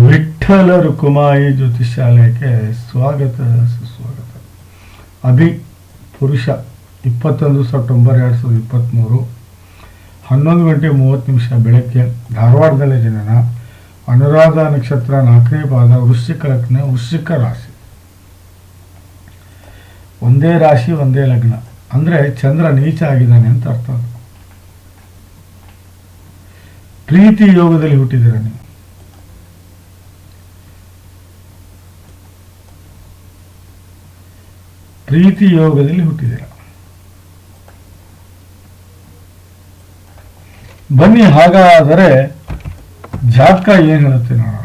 ವಿಠ್ಠಲ ರುಕುಮಾಯಿ ಜ್ಯೋತಿಷಾಲಯಕ್ಕೆ ಸ್ವಾಗತ, ಸುಸ್ವಾಗತ. ಅಭಿ ಪುರುಷ, ಇಪ್ಪತ್ತೊಂದು ಸೆಪ್ಟೆಂಬರ್ ಎರಡು ಸಾವಿರದ ಇಪ್ಪತ್ತ್ಮೂರು ಹನ್ನೊಂದು ಗಂಟೆ ಮೂವತ್ತು ನಿಮಿಷ ಬೆಳಗ್ಗೆ, ಧಾರವಾಡದಲ್ಲಿ ಜನನ. ಅನುರಾಧ ನಕ್ಷತ್ರ ನಾಲ್ಕನೇ ಪಾದ, ವೃಶ್ಚಿಕ ಲಗ್ನ, ವೃಶ್ಚಿಕ ರಾಶಿ. ಒಂದೇ ರಾಶಿ, ಒಂದೇ ಲಗ್ನ. ಅಂದರೆ ಚಂದ್ರ ನೀಚ ಆಗಿದ್ದಾನೆ ಅಂತ ಅರ್ಥ. ಪ್ರೀತಿ ಯೋಗದಲ್ಲಿ ಹುಟ್ಟಿದ್ದೀರ ನೀವು? ಪ್ರೀತಿ ಯೋಗದಲ್ಲಿ ಹುಟ್ಟಿದ್ದೀರ ಬನ್ನಿ, ಹಾಗಾದರೆ ಜಾತಕ ಏನು ಹೇಳುತ್ತೆ ನೋಡೋಣ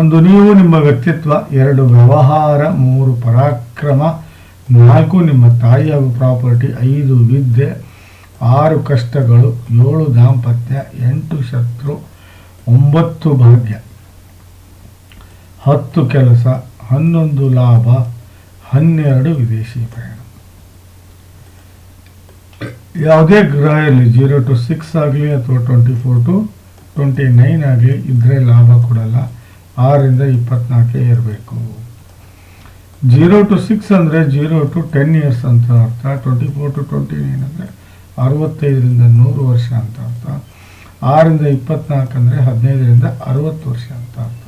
ಒಂದು ನೀವು ನಿಮ್ಮ ವ್ಯಕ್ತಿತ್ವ, ಎರಡು ವ್ಯವಹಾರ, ಮೂರು ಪರಾಕ್ರಮ ನಾಲ್ಕು, ನಿಮ್ಮ ತಾಯಿಯ ಪ್ರಾಪರ್ಟಿ ಐದು, ವಿದ್ಯೆ, ಆರು ಕಷ್ಟಗಳು, ಏಳು ದಾಂಪತ್ಯ, ಎಂಟು ಶತ್ರು, ಒಂಬತ್ತು ಭಾಗ್ಯ. ಹತ್ತು ಕೆಲಸ, ಹನ್ನೊಂದು ಲಾಭ, ಹನ್ನೆರಡು ವಿದೇಶಿ ಪ್ರಯಾಣ. ಯಾವುದೇ ಗ್ರಹ ಇರಲಿ ಜೀರೋ ಟು ಸಿಕ್ಸ್ ಆಗಲಿ ಅಥವಾ twenty four to twenty nine ಆಗಲಿ ಇದ್ರೆ ಲಾಭ ಕೊಡಲ್ಲ. ಆರರಿಂದ ಇಪ್ಪತ್ನಾಲ್ಕೇ ಇರಬೇಕು. ಜೀರೋ ಟು ಸಿಕ್ಸ್ ಅಂದರೆ ಜೀರೋ ಟು ಟೆನ್ ಇಯರ್ಸ್ ಅಂತ ಅರ್ಥ. Twenty four to twenty nine ಅಂದರೆ ಅರವತ್ತೈದರಿಂದ ನೂರು ವರ್ಷ ಅಂತ ಅರ್ಥ. ಆರರಿಂದ ಇಪ್ಪತ್ನಾಲ್ಕು ಅಂದರೆ ಹದಿನೈದರಿಂದ ಅರವತ್ತು ವರ್ಷ ಅಂತ ಅರ್ಥ.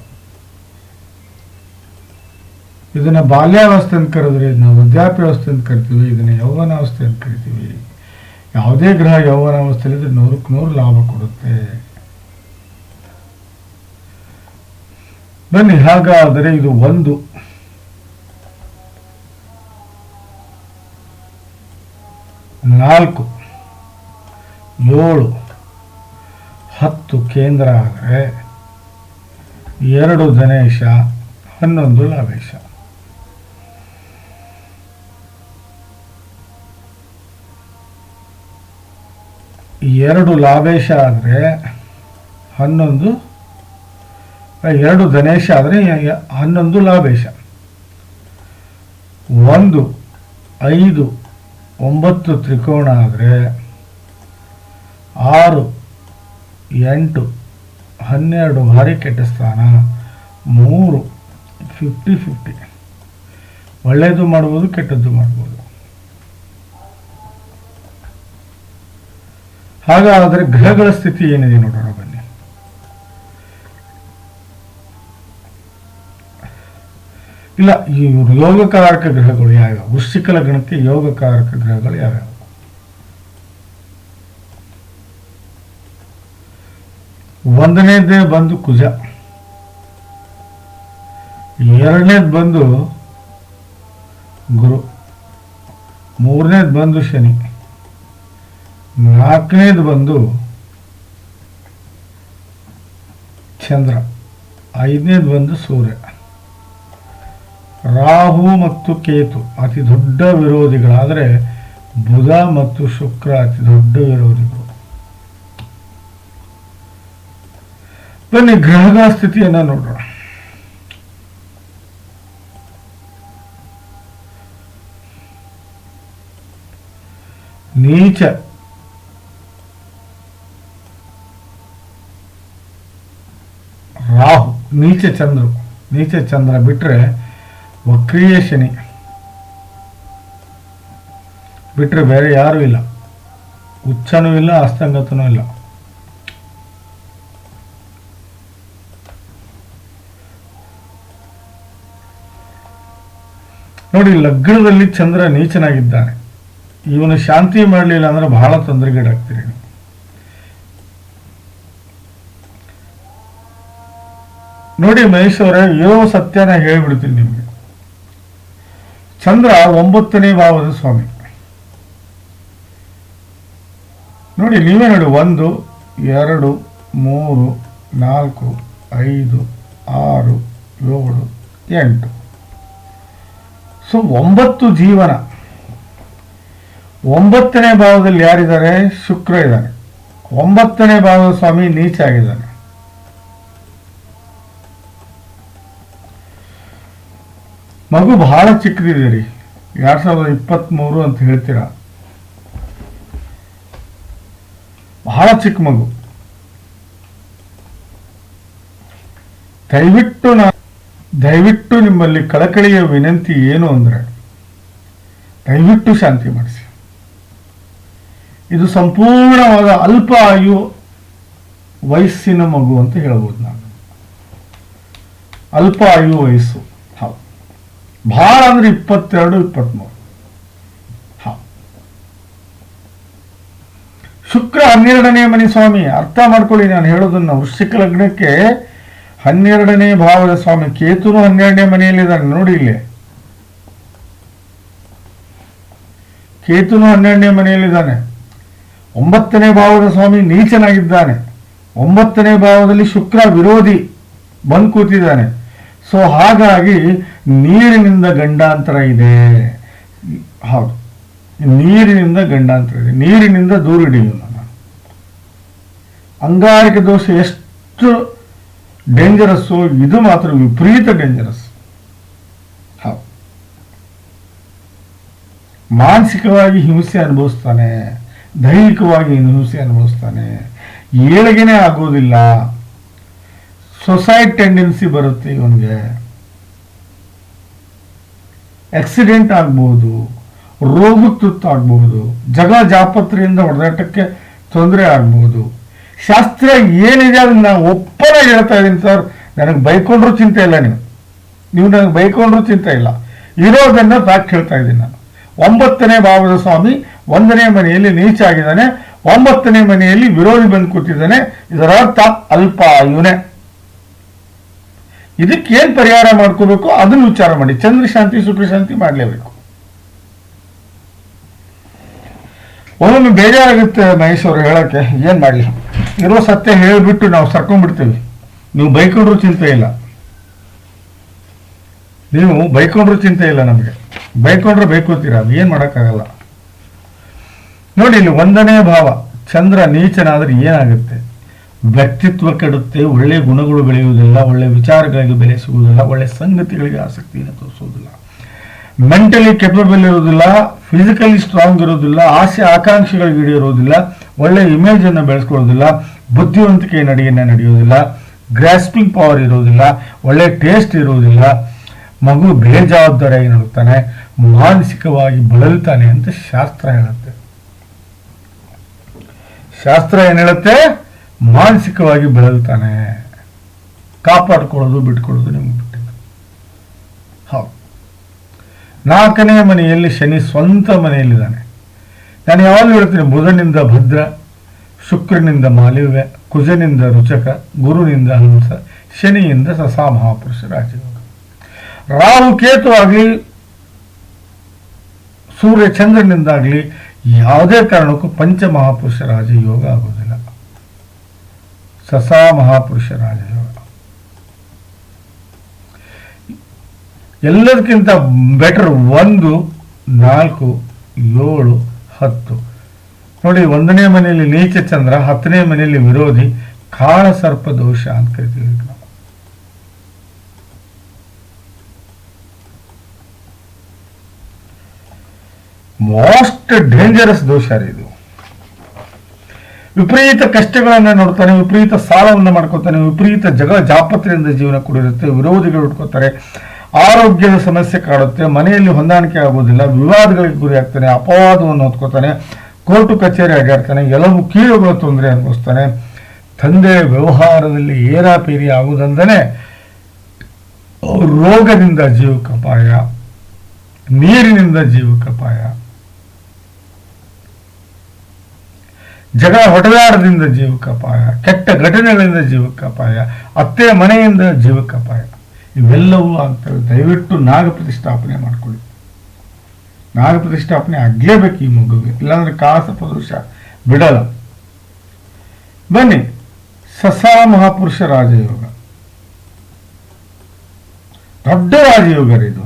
ಇದನ್ನ ಬಾಲ್ಯಾವಸ್ಥೆ ಅಂತ ಕರೆದ್ರೆ ಇದನ್ನ ವೃದ್ಧಾಪ್ಯಾವಸ್ಥೆ ಅಂತ ಕರಿತೀವಿ, ಇದನ್ನ ಯೌವನಾವಸ್ಥೆ ಅಂತ ಕರಿತೀವಿ. ಯಾವುದೇ ಗ್ರಹ ಯೌವನಾವಸ್ಥೆಯಲ್ಲಿ ನೂರಕ್ಕೆ ನೂರು ಲಾಭ ಕೊಡುತ್ತೆ. ಬನ್ನಿ, ಹಾಗಾದರೆ ಇದು ಒಂದು. ನಾಲ್ಕು, ಏಳು, ಹತ್ತು ಕೇಂದ್ರ ಆದರೆ ಎರಡು ಗಣೇಶ ಹನ್ನೊಂದು ಲಾಭೇಶ ಎರಡು ಲಾಭೇಶ ಆದರೆ ಹನ್ನೊಂದು ಎರಡು ಧನೇಶ ಆದರೆ ಹನ್ನೊಂದು ಲಾಭೇಶ ಒಂದು, ಐದು ಒಂಬತ್ತು ತ್ರಿಕೋಣ ಆದರೆ ಆರು, ಎಂಟು, ಹನ್ನೆರಡು ಭಾರಿ ಕೆಟ್ಟ ಸ್ಥಾನ, ಮೂರು ಫಿಫ್ಟಿ ಫಿಫ್ಟಿ ಒಳ್ಳೆಯದು ಮಾಡ್ಬೋದು, ಕೆಟ್ಟದ್ದು ಮಾಡ್ಬೋದು. ಹಾಗಾದರೆ ಗ್ರಹಗಳ ಸ್ಥಿತಿ ಏನಿದೆ ನೋಡೋಣ ಇಲ್ಲ, ಈ ಯೋಗಕಾರಕ ಗ್ರಹಗಳು ಯಾವ್ಯಾವ? ವೃಶ್ಚಿಕ ಗಣಕ್ಕೆ ಯೋಗಕಾರಕ ಗ್ರಹಗಳು ಯಾವ್ಯಾವ? ಒಂದನೇದೇ ಬಂದು ಕುಜ. ಎರಡನೇದು ಬಂದು ಗುರು. ಮೂರನೇದು ಬಂದು ಶನಿ. ನಾಲ್ಕನೇದು ಬಂದು ಚಂದ್ರ. ಐದನೇದು ಬಂದು ಸೂರ್ಯ. ರಾಹು ಮತ್ತು ಕೇತು ಅತಿ ದೊಡ್ಡ ವಿರೋಧಿಗಳಾದರೆ ಬುಧ ಮತ್ತು ಶುಕ್ರ ಅತಿ ದೊಡ್ಡ ವಿರೋಧಿಗಳು. ಬನ್ನಿ, ಗ್ರಹಗಳ ಸ್ಥಿತಿಯನ್ನು ನೋಡೋಣ. ನೀಚ. ರಾಹು, ನೀಚ ಚಂದ್ರ. ನೀಚ ಚಂದ್ರ ಬಿಟ್ರೆ ವಕ್ರೀಯ ಶನಿ ಬಿಟ್ರೆ ಬೇರೆ ಯಾರೂ ಇಲ್ಲ. ಉಚ್ಚನೂ ಇಲ್ಲ, ಅಸ್ತಂಗತನೂ ಇಲ್ಲ. ನೋಡಿ, ಲಗ್ನದಲ್ಲಿ ಚಂದ್ರ ನೀಚನಾಗಿದ್ದಾನೆ. ಇವನು ಶಾಂತಿ ಮಾಡಲಿಲ್ಲ ಅಂದ್ರೆ ಬಹಳ ತೊಂದರೆಗೀಡಾಗ್ತೀರಿ ನೋಡಿ ಮಹೇಶ್ ಅವರೇ ಇರೋ ಸತ್ಯನ ಹೇಳಿಬಿಡ್ತೀನಿ ನಿಮಗೆ. ಚಂದ್ರ ಒಂಬತ್ತನೇ ಭಾವದ ಸ್ವಾಮಿ. ನೋಡಿ, ನೀವೇ ನೋಡಿ, ಒಂದು, ಎರಡು, ಮೂರು, ನಾಲ್ಕು, ಐದು, ಆರು, ಏಳು, ಎಂಟು. ಸೊ, ಒಂಬತ್ತು ಜೀವನ. ಒಂಬತ್ತನೇ ಭಾವದಲ್ಲಿ ಯಾರಿದ್ದಾರೆ? ಶುಕ್ರ ಇದ್ದಾನೆ ಒಂಬತ್ತನೇ ಭಾವದ ಸ್ವಾಮಿ ನೀಚ ಆಗಿದ್ದಾನೆ ಮಗು ಬಹಳ ಚಿಕ್ಕದಿದೆ ರೀ. ಎರಡ್ ಸಾವಿರದ ಇಪ್ಪತ್ತ್ಮೂರು ಅಂತ ಹೇಳ್ತೀರಾ? ಬಹಳ ಚಿಕ್ಕ ಮಗು. ದಯವಿಟ್ಟು ನಾ ದಯವಿಟ್ಟು ನಿಮ್ಮಲ್ಲಿ ಕಳಕಳಿಯ ವಿನಂತಿ ಏನು ಅಂದರೆ, ದಯವಿಟ್ಟು ಶಾಂತಿ ಮಾಡಿಸಿ. ಇದು ಸಂಪೂರ್ಣವಾದ ಅಲ್ಪ ಆಯು ವಯಸ್ಸಿನ ಮಗು ಅಂತ ಹೇಳ್ಬೋದು ನಾನು. ಅಲ್ಪ ಆಯು ವಯಸ್ಸು. ಬಹಳ ಅಂದ್ರೆ ಇಪ್ಪತ್ತೆರಡು, ಇಪ್ಪತ್ಮೂರು. ಶುಕ್ರ ಹನ್ನೆರಡನೇ ಮನೆ ಸ್ವಾಮಿ, ಅರ್ಥ ಮಾಡ್ಕೊಳ್ಳಿ ನಾನು ಹೇಳೋದನ್ನ. ವೃಶ್ಚಿಕ ಲಗ್ನಕ್ಕೆ ಹನ್ನೆರಡನೇ ಭಾವದ ಸ್ವಾಮಿ, ಕೇತುನು ಹನ್ನೆರಡನೇ ಮನೆಯಲ್ಲಿದ್ದಾನೆ ನೋಡಿ ಇಲ್ಲಿ. ಕೇತುನು ಹನ್ನೆರಡನೇ ಮನೆಯಲ್ಲಿದ್ದಾನೆ ಒಂಬತ್ತನೇ ಭಾವದ ಸ್ವಾಮಿ ನೀಚನಾಗಿದ್ದಾನೆ. ಒಂಬತ್ತನೇ ಭಾವದಲ್ಲಿ ಶುಕ್ರ ವಿರೋಧಿ ಬಂದು ಕೂತಿದ್ದಾನೆ. ಸೊ ಹಾಗಾಗಿ ನೀರಿನಿಂದ ಗಂಡಾಂತರ ಇದೆ. ಹೌದು. ನೀರಿನಿಂದ ಗಂಡಾಂತರ ಇದೆ. ನೀರಿನಿಂದ ದೂರ ಹಿಡಿಯೋಣ ನಾನು. ಅಂಗಾರಿಕ ದೋಷ ಎಷ್ಟು ಡೇಂಜರಸ್ಸು ಇದು ಮಾತ್ರ ವಿಪರೀತ ಡೇಂಜರಸ್ ಹೌದು. ಮಾನಸಿಕವಾಗಿ ಹಿಂಸೆ ಅನುಭವಿಸ್ತಾನೆ. ದೈಹಿಕವಾಗಿ ಹಿಂಸೆ ಅನುಭವಿಸ್ತಾನೆ. ಏಳಿಗೆನೇ ಆಗೋದಿಲ್ಲ ಸೊಸೈಡ್ ಟೆಂಡೆನ್ಸಿ ಬರುತ್ತೆ ಇವನಿಗೆ. ಆಕ್ಸಿಡೆಂಟ್ ಆಗ್ಬೋದು ರೋಗಕ್ಕೆ ತುತ್ತಾಗಬಹುದು ಜಗ ಜಾಪತ್ರೆಯಿಂದ ಹೊಡೆದಾಟಕ್ಕೆ ತೊಂದರೆ ಆಗ್ಬೋದು ಶಾಸ್ತ್ರ ಏನಿದೆ ಅದನ್ನ ನಾನು ಹೇಳ್ತಾ ಇದ್ದೀನಿ ಸರ್. ನನಗೆ ಬೈಕೊಂಡ್ರು ಚಿಂತೆ ಇಲ್ಲ ನೀವು. ನೀವು ನನಗೆ ಬೈಕೊಂಡ್ರು ಚಿಂತೆ ಇಲ್ಲ. ಇರೋದನ್ನ ಫ್ಯಾಕ್ಟ್ ಹೇಳ್ತಾ ಇದ್ದೀನಿ ನಾನು. ಒಂಬತ್ತನೇ ಭಾವದ ಸ್ವಾಮಿ ಒಂದನೇ ಮನೆಯಲ್ಲಿ ನೀಚ ಆಗಿದ್ದಾನೆ ಒಂಬತ್ತನೇ ಮನೆಯಲ್ಲಿ ವಿರೋಧಿ ಬಂದು ಕೂತಿದ್ದಾನೆ. ಇದರ ಅರ್ಥ ಅಲ್ಪ ಆಯುನೆ ಇದಕ್ಕೆ ಏನು ಪರಿಹಾರ ಮಾಡ್ಕೋಬೇಕು? ಅದನ್ನು ವಿಚಾರ ಮಾಡಿ. ಚಂದ್ರ ಶಾಂತಿ ಸುಖ ಶಾಂತಿ ಮಾಡಲೇಬೇಕು. ಒಮ್ಮೊಮ್ಮೆ ಬೇಜಾರಾಗುತ್ತೆ ಮಹೇಶ್ ಅವರು ಹೇಳಕ್ಕೆ. ಏನ್ ಮಾಡಲಿ? ಇರೋ ಸತ್ಯ ಹೇಳಿಬಿಟ್ಟು ನಾವು ಸರ್ಕೊಂಡ್ಬಿಡ್ತೀವಿ. ನೀವು ಬೈಕೊಂಡ್ರು ಚಿಂತೆ ಇಲ್ಲ. ನೀವು ಬೈಕೊಂಡ್ರು ಚಿಂತೆ ಇಲ್ಲ ನಮಗೆ. ಬೈಕೊಂಡ್ರೆ ಬೈಕೋತೀರ? ಅದು ಏನ್ ಮಾಡೋಕ್ಕಾಗಲ್ಲ. ನೋಡಿ, ಇಲ್ಲಿ ಒಂದನೇ ಭಾವ, ಚಂದ್ರ ನೀಚನಾದ್ರೆ ಏನಾಗುತ್ತೆ? ವ್ಯಕ್ತಿತ್ವ ಕೆಡುತ್ತೆ, ಒಳ್ಳೆ ಗುಣಗಳು ಬೆಳೆಯುವುದಿಲ್ಲ, ಒಳ್ಳೆ ವಿಚಾರಗಳಿಗೆ ಬೆಲೆ ಸಿಗುವುದಿಲ್ಲ ಒಳ್ಳೆ ಸಂಗತಿಗಳಿಗೆ ಆಸಕ್ತಿಯನ್ನು ತೋರಿಸುವುದಿಲ್ಲ. ಮೆಂಟಲಿ ಕೆಪಬಲ್ ಇರೋದಿಲ್ಲ ಫಿಸಿಕಲಿ ಸ್ಟ್ರಾಂಗ್ ಇರೋದಿಲ್ಲ ಆಸೆ ಆಕಾಂಕ್ಷೆಗಳಿಗೆ ಒಳ್ಳೆ ಇಮೇಜ್ ಅನ್ನು ಬೆಳೆಸ್ಕೊಳ್ಳೋದಿಲ್ಲ ಬುದ್ಧಿವಂತಿಕೆಯ ನಡೆಯನ್ನ ನಡೆಯೋದಿಲ್ಲ ಗ್ರಾಸ್ಪಿಂಗ್ ಪವರ್ ಇರೋದಿಲ್ಲ ಒಳ್ಳೆ ಟೇಸ್ಟ್ ಇರೋದಿಲ್ಲ ಮಗು ಬೇಜವಾಬ್ದಾರಿಯಾಗಿ ನಡುತ್ತಾನೆ, ಮಾನಸಿಕವಾಗಿ ಬಳಲ್ತಾನೆ ಅಂತ ಶಾಸ್ತ್ರ ಹೇಳುತ್ತೆ. ಶಾಸ್ತ್ರ ಏನ್ ಹೇಳುತ್ತೆ? ಮಾನಸಿಕವಾಗಿ ಬೆಳಲ್ತಾನೆ ಕಾಪಾಡ್ಕೊಳ್ಳೋದು, ಬಿಟ್ಕೊಳ್ಳೋದು ನಿಮ್ಗೆ ಬಿಟ್ಟಿದ್ದು ಹೌದು. ನಾಲ್ಕನೇ ಮನೆಯಲ್ಲಿ ಶನಿ ಸ್ವಂತ ಮನೆಯಲ್ಲಿದ್ದಾನೆ. ನಾನು ಯಾವಾಗಲೂ ಹೇಳ್ತೀನಿ, ಬುಧನಿಂದ ಭದ್ರ, ಶುಕ್ರನಿಂದ ಮಾಲಿವ್ಯ, ಕುಜನಿಂದ ರುಚಕ, ಗುರುನಿಂದ ಹಂಸ, ಶನಿಯಿಂದ ಸಸಾ ಮಹಾಪುರುಷ ರಾಜಯೋಗ. ರಾಹು ಕೇತು ಆಗಲಿ, ಸೂರ್ಯ ಚಂದ್ರನಿಂದಾಗಲಿ ಯಾವುದೇ ಕಾರಣಕ್ಕೂ ಪಂಚಮಹಾಪುರುಷ ರಾಜಯೋಗ ಆಗೋದಿಲ್ಲ. ಸಸಾ ಮಹಾಪುರುಷ ರಾಜಯೋಗ ಎಲ್ಲದಕ್ಕಿಂತ ಬೆಟರ್ ಒಂದು, ನಾಲ್ಕು, ಏಳು, ಹತ್ತು. ನೋಡಿ, ಒಂದನೇ ಮನೆಯಲ್ಲಿ ನೀಚ ಚಂದ್ರ, ಹತ್ತನೇ ಮನೆಯಲ್ಲಿ ವಿರೋಧಿ, ಕಾಳ ಸರ್ಪ ದೋಷ ಅಂತ ಕರಿತೀವಿ ನಾವು. ಮೋಸ್ಟ್ ಡೇಂಜರಸ್ ದೋಷ ರೀ ಇದು? ವಿಪರೀತ ಕಷ್ಟಗಳನ್ನ ನೋಡ್ತಾನೆ ವಿಪರೀತ ಸಾಲವನ್ನು ಮಾಡ್ಕೋತಾನೆ ವಿಪರೀತ ಜಗ ಜಾಪತ್ರೆಯಿಂದ ಜೀವನ ಕೂಡಿರುತ್ತೆ, ವಿರೋಧಿಗಳು ಹುಡ್ಕೋತಾರೆ ಆರೋಗ್ಯದ ಸಮಸ್ಯೆ ಕಾಡುತ್ತೆ, ಮನೆಯಲ್ಲಿ ಹೊಂದಾಣಿಕೆ ಆಗೋದಿಲ್ಲ, ವಿವಾದಗಳಿಗೆ ಗುರಿ ಆಗ್ತಾನೆ ಅಪವಾದವನ್ನು ಹೊತ್ಕೋತಾನೆ ಕೋರ್ಟು ಕಚೇರಿ ಆಗಿರ್ತಾನೆ ಎಲ್ಲವೂ ಕೀಳುಗಳ ತೊಂದರೆ ಅನುಭವಿಸ್ತಾನೆ. ತಂದೆ ವ್ಯವಹಾರದಲ್ಲಿ ಏರಾಪೇರಿ ಆಗುವುದಂದನೆ ರೋಗದಿಂದ ಜೀವಕ್ಕಪಾಯ ನೀರಿನಿಂದ ಜೀವಕ್ಕಪಾಯ ಜಗಳ ಹೊಡೆದಾಡದಿಂದ ಜೀವಕ್ಕಪಾಯ ಕೆಟ್ಟ ಘಟನೆಗಳಿಂದ ಜೀವಕ್ಕಪಾಯ ಅತ್ತೆ ಮನೆಯಿಂದ ಜೀವಕ್ಕಪಾಯ ಇವೆಲ್ಲವೂ ಆಗ್ತವೆ. ದಯವಿಟ್ಟು ನಾಗ ಪ್ರತಿಷ್ಠಾಪನೆ ಮಾಡಿಕೊಳ್ಳಿ. ನಾಗ ಪ್ರತಿಷ್ಠಾಪನೆ ಆಗ್ಲೇಬೇಕು ಈ ಮಗುವಿಗೆ. ಇಲ್ಲಾಂದ್ರೆ ಕಾಸ ಪುರುಷ ಬಿಡಲ್ಲ. ಬನ್ನಿ, ಸಸಾ ಮಹಾಪುರುಷ ರಾಜಯೋಗ. ದೊಡ್ಡ ರಾಜಯೋಗರಿದು.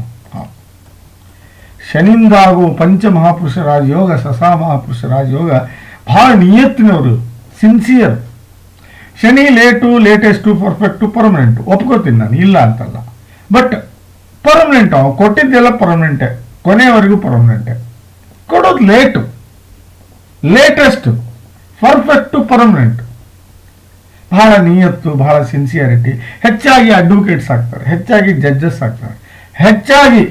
ಶನಿಯಿಂದ ಪಂಚ ಮಹಾಪುರುಷ ರಾಜಯೋಗ, ಸಸಾ ಮಹಾಪುರುಷ ರಾಜಯೋಗ. ಬಹಳ ನಿಯತ್ತಿನವರು sincere Shani late latest perfect permanent ಒಪ್ಕೋತೀನಿ ನಾನು, ಇಲ್ಲ ಅಂತಲ್ಲ. ಬಟ್ ಪರ್ಮನೆಂಟ್ ಅವ ಕೊಟ್ಟಿದ್ದೆಲ್ಲ ಪರ್ಮನೆಂಟೆ ಕೊನೆಯವರೆಗೂ ಪರ್ಮನೆಂಟೆ ಕೊಡೋದು ಲೇಟು ಲೇಟೆಸ್ಟ್ ಪರ್ಫೆಕ್ಟು ಪರ್ಮನೆಂಟ್ ಬಹಳ ನಿಯತ್ತು ಬಹಳ ಸಿನ್ಸಿಯರಿಟಿ ಹೆಚ್ಚಾಗಿ ಅಡ್ವೊಕೇಟ್ಸ್ ಆಗ್ತಾರೆ, ಹೆಚ್ಚಾಗಿ ಜಡ್ಜಸ್ ಆಗ್ತಾರೆ. ಹೆಚ್ಚಾಗಿ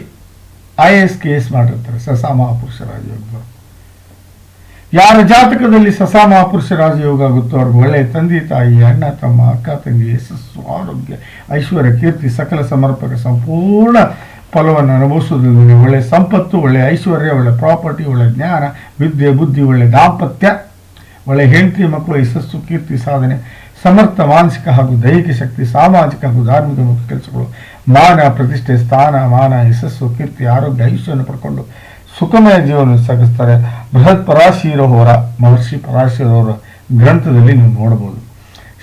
ಐ ಎಸ್ ಕೆ ಎಸ್ ಮಾಡಿರ್ತಾರೆ ಸಸಾ ರಾಜಯೋಗ ಯಾರ ಜಾತಕದಲ್ಲಿ ಸಸಾ ಮಹಾಪುರುಷ ರಾಜಯೋಗ ಆಗುತ್ತೋ ಅವ್ರಿಗೆ ಒಳ್ಳೆ ತಂದೆ ತಾಯಿ, ಅಣ್ಣ, ತಮ್ಮ, ಅಕ್ಕ, ತಂಗಿ, ಯಶಸ್ಸು, ಆರೋಗ್ಯ, ಐಶ್ವರ್ಯ, ಕೀರ್ತಿ, ಸಕಲ ಸಮರ್ಪಕ ಸಂಪೂರ್ಣ ಫಲವನ್ನು ಅನುಭವಿಸೋದ್ರಲ್ಲಿ ಒಳ್ಳೆ ಸಂಪತ್ತು, ಒಳ್ಳೆ ಐಶ್ವರ್ಯ, ಒಳ್ಳೆ ಪ್ರಾಪರ್ಟಿ, ಒಳ್ಳೆ ಜ್ಞಾನ, ವಿದ್ಯೆ, ಬುದ್ಧಿ, ಒಳ್ಳೆ ದಾಂಪತ್ಯ, ಒಳ್ಳೆ ಹೆಂಡತಿ, ಮಕ್ಕಳು, ಯಶಸ್ಸು, ಕೀರ್ತಿ, ಸಾಧನೆ, ಸಮರ್ಥ, ಮಾನಸಿಕ ಹಾಗೂ ದೈಹಿಕ ಶಕ್ತಿ, ಸಾಮಾಜಿಕ ಹಾಗೂ ಧಾರ್ಮಿಕ ಕೆಲಸಗಳು. ಮಾನ, ಪ್ರತಿಷ್ಠೆ, ಸ್ಥಾನ, ಮಾನ, ಯಶಸ್ಸು, ಕೀರ್ತಿ, ಆರೋಗ್ಯ ಐಶ್ವರ್ಯ ಪಡ್ಕೊಂಡು ಸುಖಮಯ ಜೀವನ ಸಾಗಿಸ್ತಾರೆ. ಬೃಹತ್ ಪರಾಶೀರಹೋರ ಮಹರ್ಷಿ ಪರಾಶೀರವರ ಗ್ರಂಥದಲ್ಲಿ ನೀವು ನೋಡಬಹುದು.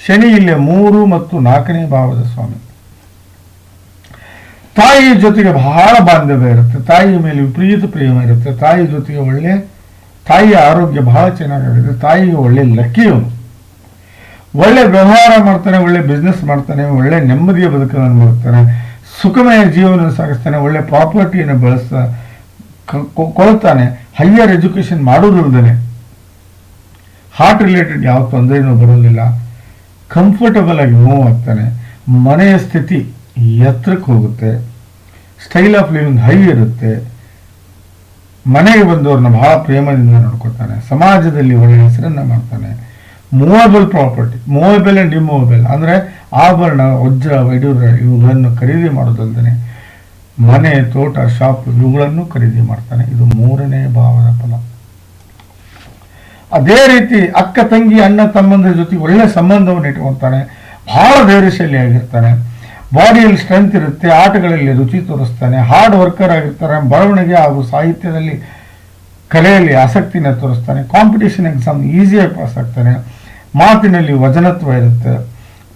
ಶನಿ ಇಲ್ಲಿ ಮೂರು ಮತ್ತು ನಾಲ್ಕನೇ ಭಾವದ ಸ್ವಾಮಿ. ತಾಯಿಯ ಜೊತೆಗೆ ಬಹಳ ಬಾಂಧವ್ಯ ಇರುತ್ತೆ, ತಾಯಿಯ ಮೇಲೆ ವಿಪರೀತ ಪ್ರೇಮ ಇರುತ್ತೆ ತಾಯಿ ಜೊತೆಗೆ ಒಳ್ಳೆ, ತಾಯಿಯ ಆರೋಗ್ಯ ಬಹಳ ಚೆನ್ನಾಗಿರುತ್ತೆ, ತಾಯಿಗೆ ಒಳ್ಳೆ ಲಕ್ಕಿ ಒಳ್ಳೆ ವ್ಯವಹಾರ ಮಾಡ್ತಾನೆ, ಒಳ್ಳೆ ಬಿಸ್ನೆಸ್ ಮಾಡ್ತಾನೆ, ಒಳ್ಳೆ ನೆಮ್ಮದಿಯ ಬದುಕನ್ನು ಮಾಡ್ತಾನೆ, ಸುಖಮಯ ಜೀವನ ಸಾಗಿಸ್ತಾನೆ, ಒಳ್ಳೆ ಪ್ರಾಪರ್ಟಿಯನ್ನು ಬಳಸ್ತಾ ಕೊಳ್ತಾನೆ ಹೈಯರ್ ಎಜುಕೇಶನ್ ಮಾಡೋದಿಲ್ಲದೆ ಹಾರ್ಟ್ ರಿಲೇಟೆಡ್ ಯಾವ ತೊಂದರೆನೂ ಬರೋದಿಲ್ಲ ಕಂಫರ್ಟಬಲ್ ಆಗಿ ಮೂವ್ ಆಗ್ತಾನೆ. ಮನೆಯ ಸ್ಥಿತಿ ಎತ್ತರಕ್ಕೆ ಹೋಗುತ್ತೆ. ಸ್ಟೈಲ್ ಆಫ್ ಲಿವಿಂಗ್ ಹೈ ಇರುತ್ತೆ. ಮನೆಗೆ ಬಂದವ್ರನ್ನ ಬಹಳ ಪ್ರೇಮದಿಂದ ನೋಡ್ಕೊತಾನೆ ಸಮಾಜದಲ್ಲಿ ಒಳ್ಳೆಯ ಹೆಸರನ್ನ ಮಾಡ್ತಾನೆ. Movable property movable and immovable ಅಂದರೆ ಆಭರಣ, ವಜ್ರ ವೈಡೂರ ಇವುಗಳನ್ನು ಖರೀದಿ ಮಾಡೋದಲ್ದೇ ಮನೆ, ತೋಟ ಶಾಪ್ ಇವುಗಳನ್ನು ಖರೀದಿ ಮಾಡ್ತಾನೆ. ಇದು ಮೂರನೇ ಭಾವದ ಫಲ. ಅದೇ ರೀತಿ ಅಕ್ಕ, ತಂಗಿ, ಅಣ್ಣ, ತಮ್ಮಂದ್ರ ಜೊತೆ ಒಳ್ಳೆ ಸಂಬಂಧವನ್ನು ಇಟ್ಕೊತಾನೆ ಬಹಳ ಧೈರ್ಯಶಾಲಿಯಾಗಿರ್ತಾನೆ. ಬಾಡಿಯಲ್ಲಿ ಸ್ಟ್ರೆಂತ್ ಇರುತ್ತೆ, ಆಟಗಳಲ್ಲಿ ರುಚಿ ತೋರಿಸ್ತಾನೆ ಹಾರ್ಡ್ ವರ್ಕರ್ ಆಗಿರ್ತಾನೆ ಬರವಣಿಗೆ ಹಾಗೂ ಸಾಹಿತ್ಯದಲ್ಲಿ, ಕಲೆಯಲ್ಲಿ ಆಸಕ್ತಿನ ತೋರಿಸ್ತಾನೆ. ಕಾಂಪಿಟೇಷನ್ ಎಕ್ಸಾಮ್ ಈಸಿಯಾಗಿ ಪಾಸ್ ಆಗ್ತಾನೆ. ಮಾತಿನಲ್ಲಿ ವಜನತ್ವ ಇರುತ್ತೆ.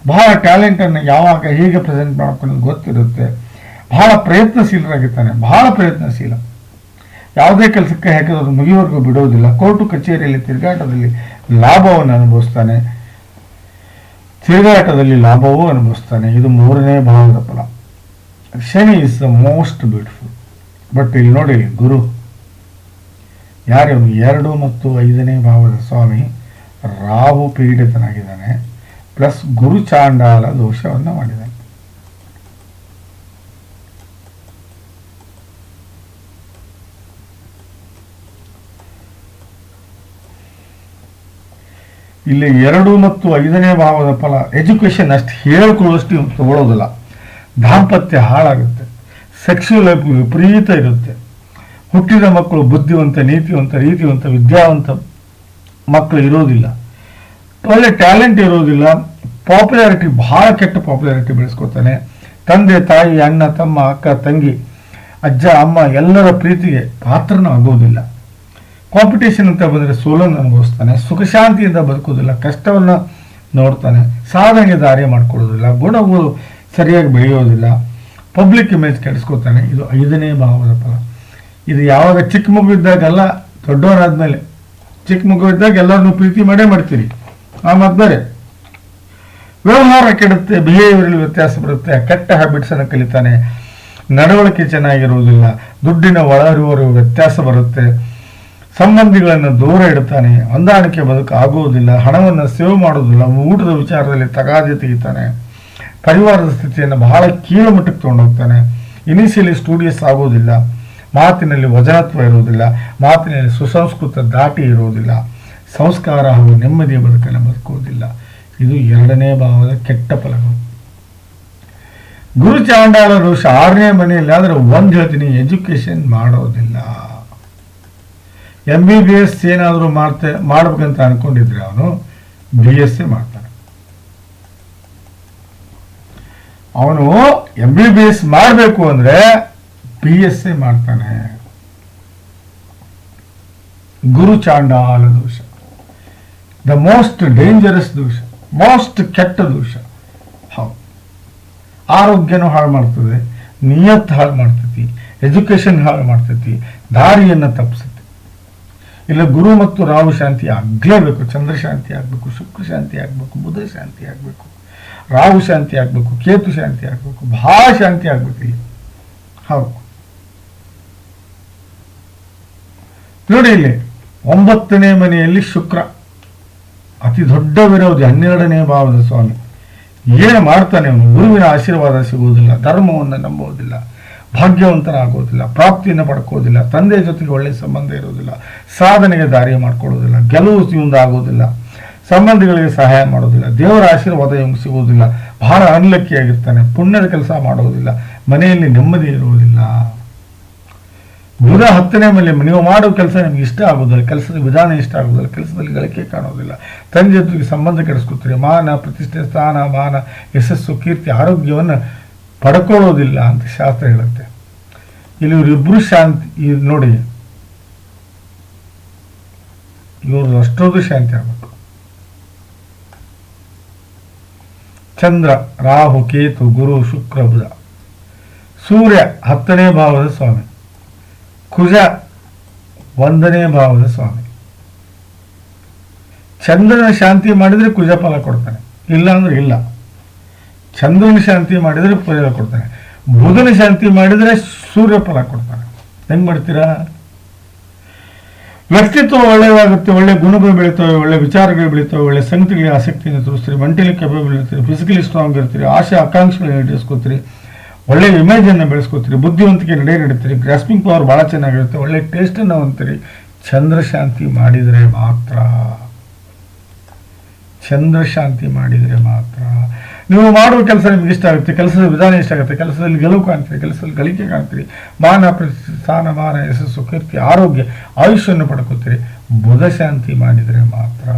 ಬಹಳ ಟ್ಯಾಲೆಂಟನ್ನು ಯಾವಾಗ ಹೇಗೆ ಪ್ರೆಸೆಂಟ್ ಮಾಡ್ಕೊಂಡು ಗೊತ್ತಿರುತ್ತೆ. ಬಹಳ ಪ್ರಯತ್ನಶೀಲರಾಗಿರ್ತಾನೆ, ಬಹಳ ಪ್ರಯತ್ನಶೀಲ. ಯಾವುದೇ ಕೆಲಸಕ್ಕೆ ಹಾಕಿದ್ರು ಮುಗಿಯವರೆಗೂ ಬಿಡೋದಿಲ್ಲ. ಕೋರ್ಟು ಕಚೇರಿಯಲ್ಲಿ ತಿರುಗಾಟದಲ್ಲಿ ಲಾಭವನ್ನು ಅನುಭವಿಸ್ತಾನೆ. ತಿರುಗಾಟದಲ್ಲಿ ಲಾಭವೂ ಅನುಭವಿಸ್ತಾನೆ. ಇದು ಮೂರನೇ ಭಾವದ ಫಲ. Shani is the most beautiful but ಇಲ್ಲಿ ನೋಡಿ, ಗುರು. ಯಾರು ಎರಡು ಮತ್ತು ಐದನೇ ಭಾವದ ಸ್ವಾಮಿ, ರಾಹು ಪೀಡಿತನಾಗಿದ್ದಾನೆ ಪ್ಲಸ್ ಗುರು ಚಾಂಡಾಲ ದೋಷವನ್ನು ಮಾಡಿದ್ದಾನೆ. ಇಲ್ಲಿ ಎರಡು ಮತ್ತು ಐದನೇ ಭಾವದ ಫಲ ಎಜುಕೇಶನ್ ಅಷ್ಟು ಹೇಳ್ಕೊಳ್ಳೋಷ್ಟು ತಗೊಳ್ಳೋದಿಲ್ಲ ದಾಂಪತ್ಯ ಹಾಳಾಗುತ್ತೆ. ಲೈಫ್ ವಿಪರೀತ ಇರುತ್ತೆ. ಹುಟ್ಟಿದ ಮಕ್ಕಳು ಬುದ್ಧಿವಂತ, ನೀತಿವಂತ, ರೀತಿವಂತ, ವಿದ್ಯಾವಂತ ಮಕ್ಕಳು ಇರೋದಿಲ್ಲ. ಒಳ್ಳೆ ಟ್ಯಾಲೆಂಟ್ ಇರೋದಿಲ್ಲ. ಪಾಪ್ಯುಲಾರಿಟಿ ಬಹಳ ಕೆಟ್ಟ ಪಾಪ್ಯುಲಾರಿಟಿ ಬೆಳೆಸ್ಕೊತಾನೆ. ತಂದೆ, ತಾಯಿ, ಅಣ್ಣ, ತಮ್ಮ, ಅಕ್ಕ, ತಂಗಿ, ಅಜ್ಜ, ಅಮ್ಮ ಎಲ್ಲರ ಪ್ರೀತಿಗೆ ಪಾತ್ರನೂ ಆಗೋದಿಲ್ಲ. ಕಾಂಪಿಟೇಷನ್ ಅಂತ ಬಂದರೆ ಸೋಲನ್ನು ಅನುಭವಿಸ್ತಾನೆ ಸುಖ ಶಾಂತಿಯಿಂದ ಬದುಕೋದಿಲ್ಲ ಕಷ್ಟವನ್ನು ನೋಡ್ತಾನೆ ಸಾಧನೆ ದಾರಿ ಮಾಡ್ಕೊಳ್ಳೋದಿಲ್ಲ ಗುಣಗಳು ಸರಿಯಾಗಿ ಬೆಳೆಯೋದಿಲ್ಲ ಪಬ್ಲಿಕ್ ಇಮೇಜ್ ಕೆಡಿಸ್ಕೋತಾನೆ ಇದು ಐದನೇ ಭಾವದ ಫಲ. ಇದು ಯಾವಾಗ ಚಿಕ್ಕ ಮಗು ಇದ್ದಾಗೆಲ್ಲ ದೊಡ್ಡವರಾದ್ಮೇಲೆ ಚಿಕ್ಕ ಮಗು ಇದ್ದಾಗ ಎಲ್ಲರನ್ನೂ ಪ್ರೀತಿ ಮಾಡೇ ಮಾಡ್ತೀರಿ. ಆ ಬೇರೆ. ವ್ಯವಹಾರ ಕೆಡುತ್ತೆ ಬಿಹೇವಿಯರ್ ವ್ಯತ್ಯಾಸ ಬರುತ್ತೆ, ಕೆಟ್ಟ ಹ್ಯಾಬಿಟ್ಸ್ ಅನ್ನು ಕಲಿತಾನೆ, ನಡವಳಿಕೆ ಚೆನ್ನಾಗಿರುವುದಿಲ್ಲ, ದುಡ್ಡಿನ ಒಳಹರಿವರು ವ್ಯತ್ಯಾಸ ಬರುತ್ತೆ. ಸಂಬಂಧಿಗಳನ್ನು ದೂರ ಇಡ್ತಾನೆ, ಹೊಂದಾಣಿಕೆ ಬದುಕು ಆಗುವುದಿಲ್ಲ, ಹಣವನ್ನು ಸೇವ್ ಮಾಡುವುದಿಲ್ಲ, ಊಟದ ವಿಚಾರದಲ್ಲಿ ತಗಾದೆ ತೆಗಿತಾನೆ, ಪರಿವಾರದ ಸ್ಥಿತಿಯನ್ನು ಬಹಳ ಕೀಳು ಮಟ್ಟಕ್ಕೆ ತಗೊಂಡೋಗ್ತಾನೆ ಇನಿಷಿಯಲಿ ಸ್ಟೂಡಿಯಸ್ ಆಗೋದಿಲ್ಲ ಮಾತಿನಲ್ಲಿ ವಜನತ್ವ ಇರುವುದಿಲ್ಲ, ಮಾತಿನಲ್ಲಿ ಸುಸಂಸ್ಕೃತ ದಾಟಿ ಇರುವುದಿಲ್ಲ, ಸಂಸ್ಕಾರ ಹಾಗೂ ನೆಮ್ಮದಿಯ ಬದುಕನ್ನು ಬದುಕುವುದಿಲ್ಲ. ಇದು ಎರಡನೇ ಭಾವದ ಕೆಟ್ಟ ಫಲಗಳು. ಗುರು ಚಾಂಡಾಲ ದೋಷ ಆರನೇ ಮನೆಯಲ್ಲಿ ಆದರೆ ಒಂದು ಹೇಳ್ತೀನಿ ಎಜುಕೇಶನ್ ಮಾಡೋದಿಲ್ಲ. ಎಂ ಬಿ ಬಿ ಎಸ್ ಏನಾದರೂ ಮಾಡ್ತೆ, ಮಾಡ್ಬೇಕಂತ ಅನ್ಕೊಂಡಿದ್ರೆ ಅವನು ಬಿ ಎಸ್ ಎ ಮಾಡ್ತಾನೆ. ಅವನು ಎಂ ಬಿ ಬಿ ಎಸ್ ಮಾಡಬೇಕು ಅಂದ್ರೆ ಬಿ ಎಸ್ ಎ ಮಾಡ್ತಾನೆ. ಗುರು ಚಾಂಡಾಲ ದೋಷ. ದ ಮೋಸ್ಟ್ ಡೇಂಜರಸ್ ದೋಷ. ಮೋಸ್ಟ್ ಕೆಟ್ಟ ದೋಷ. ಹೌದು. ಆರೋಗ್ಯನೂ ಹಾಳು ಮಾಡ್ತದೆ. ನಿಯತ್ ಹಾಳು ಮಾಡ್ತೈತಿ. ಎಜುಕೇಶನ್ ಹಾಳು ಮಾಡ್ತೈತಿ. ದಾರಿಯನ್ನು ತಪ್ಪಿಸುತ್ತೆ. ಇಲ್ಲ ಗುರು ಮತ್ತು ರಾಹು ಶಾಂತಿ ಆಗ್ಲೇಬೇಕು, ಚಂದ್ರ ಶಾಂತಿ ಆಗಬೇಕು, ಶುಕ್ರ ಶಾಂತಿ ಆಗಬೇಕು, ಬುಧ ಶಾಂತಿ ಆಗಬೇಕು, ರಾಹು ಶಾಂತಿ ಆಗಬೇಕು, ಕೇತು ಶಾಂತಿ ಆಗಬೇಕು, ಭಾಳ ಶಾಂತಿ ಆಗಬೇಕು ಇಲ್ಲಿ. ಹೌದು. ನೋಡಿ ಇಲ್ಲಿ, ಒಂಬತ್ತನೇ ಮನೆಯಲ್ಲಿ ಶುಕ್ರ. ಅತಿ ದೊಡ್ಡ ವಿರೋಧಿ, ಹನ್ನೆರಡನೇ ಭಾವದ ಸ್ವಾಮಿ. ಏನು ಮಾಡ್ತಾನೆ ಅವನು? ಗುರುವಿನ ಆಶೀರ್ವಾದ ಸಿಗುವುದಿಲ್ಲ, ಧರ್ಮವನ್ನು ನಂಬುವುದಿಲ್ಲ. ಭಾಗ್ಯವಂತನಾಗುವುದಿಲ್ಲ ಪ್ರಾಪ್ತಿಯನ್ನು ಪಡ್ಕೋದಿಲ್ಲ, ತಂದೆ ಜೊತೆಗೆ ಒಳ್ಳೆಯ ಸಂಬಂಧ ಇರೋದಿಲ್ಲ, ಸಾಧನೆಗೆ ದಾರಿ ಮಾಡ್ಕೊಳ್ಳೋದಿಲ್ಲ, ಗೆಲುವು ಆಗೋದಿಲ್ಲ, ಸಂಬಂಧಿಗಳಿಗೆ ಸಹಾಯ ಮಾಡೋದಿಲ್ಲ, ದೇವರ ಆಶೀರ್ವಾದ ಇವಂಗೆ ಸಿಗುವುದಿಲ್ಲ, ಬಹಳ ಅನ್ಲಕ್ಕಿಯಾಗಿರ್ತಾನೆ, ಪುಣ್ಯದ ಕೆಲಸ ಮಾಡೋದಿಲ್ಲ, ಮನೆಯಲ್ಲಿ ನೆಮ್ಮದಿ ಇರುವುದಿಲ್ಲ. ನೂರ ಹತ್ತನೇ ಮೇಲೆ ನೀವು ಮಾಡೋ ಕೆಲಸ ನಿಮ್ಗೆ ಇಷ್ಟ ಆಗೋದಿಲ್ಲ, ಕೆಲಸದ ವಿಧಾನ ಇಷ್ಟ ಆಗೋದಿಲ್ಲ, ಕೆಲಸದಲ್ಲಿ ಗಳಿಕೆ ಕಾಣೋದಿಲ್ಲ. ತಂದೆ ಜೊತೆಗೆ ಸಂಬಂಧ ಕೆಡಿಸ್ಕೊತೀರಿ, ಮಾನ, ಪ್ರತಿಷ್ಠೆ, ಸ್ಥಾನ, ಮಾನ, ಯಶಸ್ಸು, ಕೀರ್ತಿ, ಆರೋಗ್ಯವನ್ನು ಪಡ್ಕೊಳ್ಳೋದಿಲ್ಲ ಅಂತ ಶಾಸ್ತ್ರ ಹೇಳುತ್ತೆ. ಇಲ್ಲಿ ಇವರಿಬ್ರು ಶಾಂತಿ ನೋಡಿ. ಇವರು ಅಷ್ಟೊಂದು ಶಾಂತಿ ಆಗಬೇಕು. ಚಂದ್ರ, ರಾಹು, ಕೇತು, ಗುರು, ಶುಕ್ರ, ಬುಧ. ಸೂರ್ಯ, ಹತ್ತನೇ ಭಾವದ ಸ್ವಾಮಿ. ಕುಜ, ಒಂದನೇ ಭಾವದ ಸ್ವಾಮಿ. ಚಂದ್ರನ ಶಾಂತಿ ಮಾಡಿದ್ರೆ ಕುಜ ಫಲ ಕೊಡ್ತಾನೆ. ಇಲ್ಲ ಅಂದ್ರೆ ಇಲ್ಲ. ಚಂದ್ರನ ಶಾಂತಿ ಮಾಡಿದರೆ ಫಲ ಕೊಡ್ತಾನೆ ಬುಧನ ಶಾಂತಿ ಮಾಡಿದರೆ ಸೂರ್ಯ ಫಲ ಕೊಡ್ತಾನೆ ಹೆಂಗ್ ಮಾಡ್ತೀರಾ? ವ್ಯಕ್ತಿತ್ವ ಒಳ್ಳೆಯದಾಗುತ್ತೆ, ಒಳ್ಳೆ ಗುಣಗಳು ಬೆಳೀತವೆ, ಒಳ್ಳೆ ವಿಚಾರಗಳು ಬೆಳೀತವೆ, ಒಳ್ಳೆ ಸಂಗತಿಗಳಿಗೆ ಆಸಕ್ತಿಯನ್ನು ತೋರಿಸ್ತೀರಿ ಮೆಂಟಲಿ ಕೆಪಬಲ್ ಇರ್ತೀರಿ ಫಿಸಿಕಲಿ ಸ್ಟ್ರಾಂಗ್ ಇರ್ತೀರಿ, ಆಶೆ ಆಕಾಂಕ್ಷೆಗಳನ್ನ ಈಡೇರಿಸ್ಕೋತೀರಿ ಒಳ್ಳೆ ಇಮೇಜನ್ನು ಬೆಳೆಸ್ಕೋತೀರಿ, ಬುದ್ಧಿವಂತಿಕೆ ನಡೆ ನಡೀತೀರಿ ಗ್ರಾಸ್ಪಿಂಗ್ ಪವರ್ ಭಾಳ ಚೆನ್ನಾಗಿರುತ್ತೆ, ಒಳ್ಳೆ ಟೇಸ್ಟನ್ನು ಹೊಂತೀರಿ ಚಂದ್ರ ಶಾಂತಿ ಮಾಡಿದರೆ ಮಾತ್ರ. ಚಂದ್ರ ಶಾಂತಿ ಮಾಡಿದರೆ ಮಾತ್ರ. ನೀವು ಮಾಡುವ ಕೆಲಸ ನಿಮ್ಗೆ ಇಷ್ಟ ಆಗುತ್ತೆ, ಕೆಲಸದ ವಿಧಾನ ಇಷ್ಟ ಆಗುತ್ತೆ, ಕೆಲಸದಲ್ಲಿ ಗೆಲುವು ಕಾಣ್ತೀವಿ ಕೆಲಸದಲ್ಲಿ ಗಳಿಕೆ ಕಾಣ್ತೀರಿ. ಮಾನ ಸ್ಥಾನಮಾನ ಸ್ಥಾನ, ಮಾನ, ಯಶಸ್ಸು, ಕೀರ್ತಿ, ಆರೋಗ್ಯ, ಆಯುಷ್ಯನ್ನು ಪಡ್ಕೋತೀರಿ. ಬುಧ ಶಾಂತಿ ಮಾಡಿದರೆ ಮಾತ್ರ.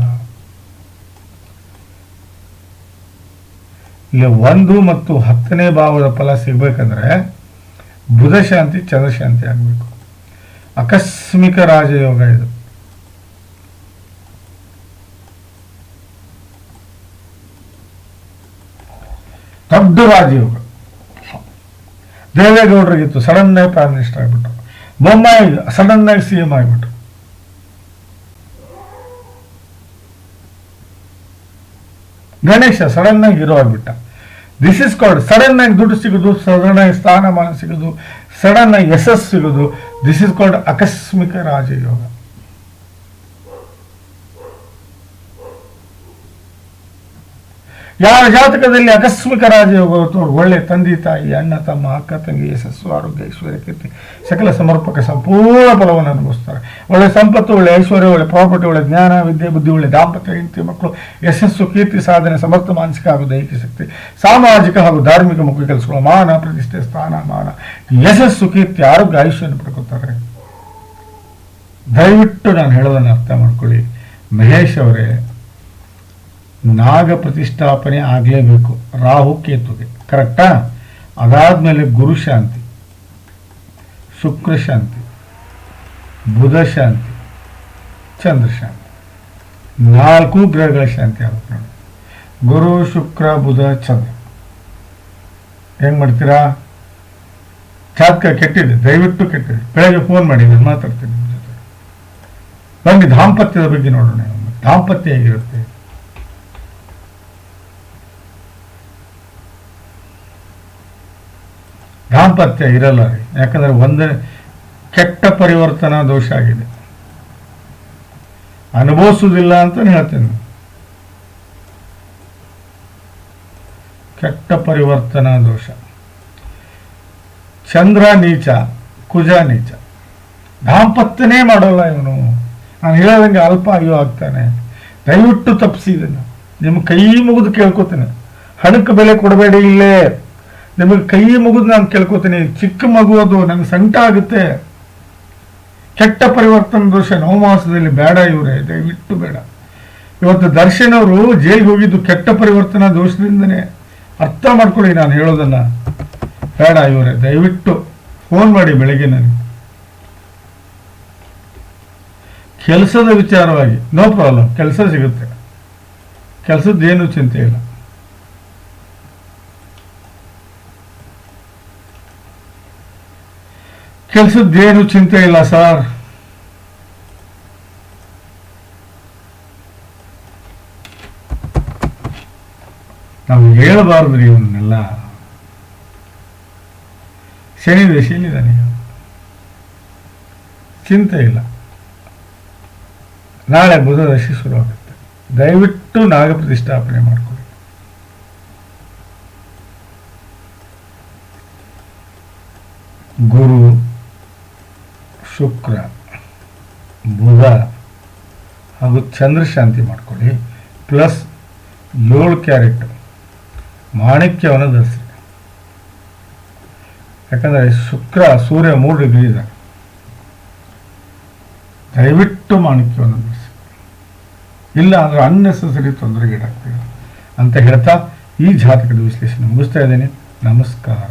ಇಲ್ಲಿ ಒಂದು ಮತ್ತು ಹತ್ತನೇ ಭಾವದ ಫಲ ಸಿಗಬೇಕಂದ್ರೆ ಬುಧ ಶಾಂತಿ, ಚಂದ್ರ ಶಾಂತಿ ಆಗಬೇಕು. ಆಕಸ್ಮಿಕ ರಾಜಯೋಗ ಇದು. ದೊಡ್ಡ ರಾಜಯೋಗ ದೇವೇಗೌಡರಿಗಿತ್ತು ಸಡನ್ ಆಗಿ ಪ್ರೈಮ್ ಮಿನಿಸ್ಟರ್ ಆಗಿಬಿಟ್ರು. ಬೊಮ್ಮಾಯಿ ಸಡನ್ ಆಗಿ ಸಿ ಎಂ ಆಗಿಬಿಟ್ರು. ಗಣೇಶ ಸಡನ್ ಆಗಿ ಹೀರೋ ಆಗಿಬಿಟ್ಟ. ದಿಸ್ ಇಸ್ ಕಾಲ್ಡ್ ಸಡನ್ ಆಗಿ ದುಡ್ಡು ಸಿಗೋದು ಸಡನ್ ಆಗಿ ಸ್ಥಾನಮಾನ ಸಿಗೋದು ಸಡನ್ ಆಗಿ ಯಶಸ್ಸು ಸಿಗೋದು. ದಿಸ್ ಇಸ್ ಕಾಲ್ಡ್ ಆಕಸ್ಮಿಕ ರಾಜಯೋಗ. ಯಾರ ಜಾತಕದಲ್ಲಿ ಆಕಸ್ಮಿಕ ರಾಜಯೋಗ ಒಳ್ಳೆ ತಂದೆ, ತಾಯಿ, ಅಣ್ಣ, ತಮ್ಮ, ಅಕ್ಕ, ತಂಗಿ, ಯಶಸ್ಸು, ಆರೋಗ್ಯ, ಐಶ್ವರ್ಯ, ಕೀರ್ತಿ, ಸಕಲ ಸಮರ್ಪಕ ಸಂಪೂರ್ಣ ಫಲವನ್ನು ಅನುಭವಿಸ್ತಾರೆ. ಒಳ್ಳೆ ಸಂಪತ್ತು, ಒಳ್ಳೆ ಐಶ್ವರ್ಯ, ಒಳ್ಳೆ ಪ್ರಾಪರ್ಟಿ, ಒಳ್ಳೆ ಜ್ಞಾನ, ವಿದ್ಯೆ, ಬುದ್ಧಿ, ಒಳ್ಳೆ ದಾಂಪತ್ಯ, ಹೆಂಡತಿ, ಮಕ್ಕಳು, ಯಶಸ್ಸು, ಕೀರ್ತಿ, ಸಾಧನೆ, ಸಮರ್ಥ, ಮಾನಸಿಕ ಹಾಗೂ ದೈಹಿಕ ಶಕ್ತಿ, ಸಾಮಾಜಿಕ ಹಾಗೂ ಧಾರ್ಮಿಕ ಮುಖ್ಯ ಕೆಲಸಗಳು, ಮಾನ, ಪ್ರತಿಷ್ಠೆ, ಸ್ಥಾನ, ಮಾನ, ಯಶಸ್ಸು, ಕೀರ್ತಿ, ಆರೋಗ್ಯ ಆಯುಷ್ಯವನ್ನು ಪಡ್ಕೊತಾರೆ. ದಯವಿಟ್ಟು ನಾನು ಹೇಳೋದನ್ನು ಅರ್ಥ ಮಾಡ್ಕೊಳ್ಳಿ. ಮಹೇಶ್ ಅವರೇ ನಾಗ ಪ್ರತಿಷ್ಠಾಪನೆ ಆಗಲೇಬೇಕು. ರಾಹು ಕೇತುಗೆ. ಕರೆಕ್ಟಾ ಅದಾದ್ಮೇಲೆ ಗುರು ಶಾಂತಿ, ಶುಕ್ರ ಶಾಂತಿ, ಬುಧ ಶಾಂತಿ, ಚಂದ್ರ ನಾಲ್ಕು ಗ್ರಹಗಳ ಶಾಂತಿ ಆಗುತ್ತೆ ನೋಡಿ. ಗುರು, ಶುಕ್ರ, ಬುಧ, ಚಂದ್ರ. ಹೆಂಗೆ ಮಾಡ್ತೀರಾ? ಚಾತ್ಕ ಕೆಟ್ಟಿದೆ, ದಯವಿಟ್ಟು ಕೆಟ್ಟಿದೆ. ಬೆಳಗ್ಗೆ ಫೋನ್ ಮಾಡಿ, ನಾನು ಮಾತಾಡ್ತೀನಿ ನಿಮ್ಮ ಜೊತೆ. ಬನ್ನಿ ದಾಂಪತ್ಯದ ಬಗ್ಗೆ ನೋಡೋಣ. ದಾಂಪತ್ಯ ಹೇಗಿರುತ್ತೆ? ದಾಂಪತ್ಯ ಇರಲ್ಲ. ರೀ ಯಾಕಂದ್ರೆ ಕೆಟ್ಟ ಪರಿವರ್ತನಾ ದೋಷ ಆಗಿದೆ. ಅನುಭವಿಸುವುದಿಲ್ಲ ಅಂತ ಹೇಳ್ತೇನೆ. ಕೆಟ್ಟ ಪರಿವರ್ತನಾ ದೋಷ. ಚಂದ್ರ ನೀಚ, ಕುಜ ನೀಚ. ದಾಂಪತ್ಯನೇ ಮಾಡೋಲ್ಲ ಇವನು. ನಾನು ಹೇಳೋದಂಗೆ ಅಲ್ಪ ಅಯ್ಯೋ ಆಗ್ತಾನೆ. ದಯವಿಟ್ಟು ತಪ್ಪಿಸಿ ಇದನ್ನು. ನಿಮ್ಮ ಕೈ ಮುಗಿದು ಕೇಳ್ಕೊತೇನೆ. ಹಣಕ್ಕೆ ಬೆಲೆ ಕೊಡಬೇಡಿ ಇಲ್ಲೇ. ನಿಮಗೆ ಕೈ ಮುಗಿದು ನಾನು ಕೇಳ್ಕೊತೀನಿ. ಚಿಕ್ಕ ಮಗು ಅದು ನನಗೆ ಸಂಕಟ ಆಗುತ್ತೆ. ಕೆಟ್ಟ ಪರಿವರ್ತನೆ ದೋಷ ನವಮಾಸದಲ್ಲಿ ಬೇಡ ಇವರೇ, ದಯವಿಟ್ಟು ಬೇಡ. ಇವತ್ತು ದರ್ಶನ್ ಅವರು ಜೈಲಿಗೆ ಹೋಗಿದ್ದು ಕೆಟ್ಟ ಪರಿವರ್ತನಾ ದೋಷದಿಂದನೇ. ಅರ್ಥ ಮಾಡ್ಕೊಳ್ಳಿ ನಾನು ಹೇಳೋದನ್ನ. ಬೇಡ ಇವರೇ, ದಯವಿಟ್ಟು ಫೋನ್ ಮಾಡಿ ಬೆಳಿಗ್ಗೆ ನನಗೆ. ಕೆಲಸದ ವಿಚಾರವಾಗಿ, ನೋ ಪ್ರಾಬ್ಲಮ್, ಕೆಲಸ ಸಿಗುತ್ತೆ. ಕೆಲಸದ್ದೇನು ಚಿಂತೆ ಇಲ್ಲ. ಕೆಲಸದ್ದೇನು ಚಿಂತೆ ಇಲ್ಲ ಸರ್ ನಾವು ಹೇಳಬಾರ್ದು ರೀ ಇವನ್ನೆಲ್ಲ ಶನಿ ದಶೆಯಲ್ಲಿದ್ದಾನೆ ಚಿಂತೆ ಇಲ್ಲ ನಾಳೆ ಬುಧ ದಶೆ ಶುರು ಆಗುತ್ತೆ ದಯವಿಟ್ಟು ನಾಗ ಪ್ರತಿಷ್ಠಾಪನೆ ಗುರು ಶುಕ್ರ, ಬುಧ ಹಾಗೂ ಚಂದ್ರ ಶಾಂತಿ ಮಾಡ್ಕೊಳ್ಳಿ. ಪ್ಲಸ್ ಏಳು ಕ್ಯಾರೆಟ್ ಮಾಣಿಕ್ಯವನ್ನು ಧರಿಸಿ ಯಾಕಂದರೆ ಶುಕ್ರ, ಸೂರ್ಯ ಮೂರು ಡಿಗ್ರಿ ಇದೆ. ದಯವಿಟ್ಟು ಮಾಣಿಕ್ಯವನ್ನು ಧರಿಸಿ ಇಲ್ಲ ಅಂದರೆ ಅನ್ನೆಸೆಸರಿ ತೊಂದರೆಗೀಡಾಗ್ತೀವಿ ಅಂತ ಹೇಳ್ತಾ ಈ ಜಾತಕದ ವಿಶ್ಲೇಷಣೆ ಮುಗಿಸ್ತಾ ಇದ್ದೀನಿ. ನಮಸ್ಕಾರ.